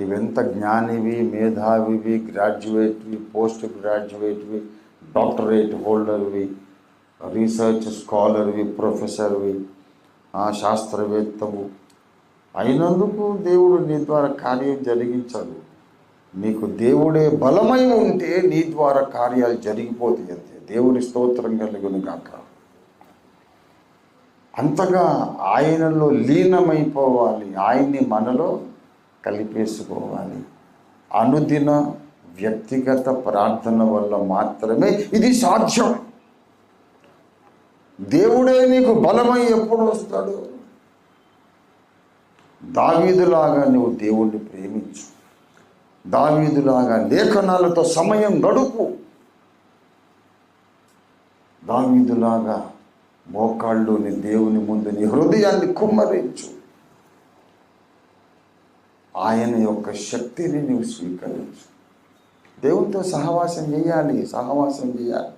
నీవెంత జ్ఞానివి మేధావివి గ్రాడ్యుయేట్వి పోస్ట్ గ్రాడ్యుయేట్వి డాక్టరేట్ హోల్డర్వి రీసెర్చ్ స్కాలర్వి ప్రొఫెసర్వి శాస్త్రవేత్తవు. అయినందుకు దేవుడు నీ ద్వారా కార్యం జరిగించడు. నీకు దేవుడే బలమై ఉంటే నీ ద్వారా కార్యాలు జరిగిపోతాయి అంతే. దేవుని స్తోత్రం కలుగును కాక అంతగా ఆయనలో లీనమైపోవాలి. ఆయన్ని మనలో కలిపేసుకోవాలి. అనుదిన వ్యక్తిగత ప్రార్థన వల్ల మాత్రమే ఇది సాధ్యం. దేవుడే నీకు బలమై ఎప్పుడు వస్తాడు? దావీదులాగా నువ్వు దేవుణ్ణి ప్రేమించు. దావీదులాగా లేఖనాలతో సమయం గడుపు. దావీదులాగా మోకాళ్ళుని దేవుని ముందు నీ హృదయాన్ని కుమ్మరించు. ఆయన యొక్క శక్తిని నువ్వు స్వీకరించు. దేవునితో సహవాసం చేయాలి సహవాసం చేయాలి.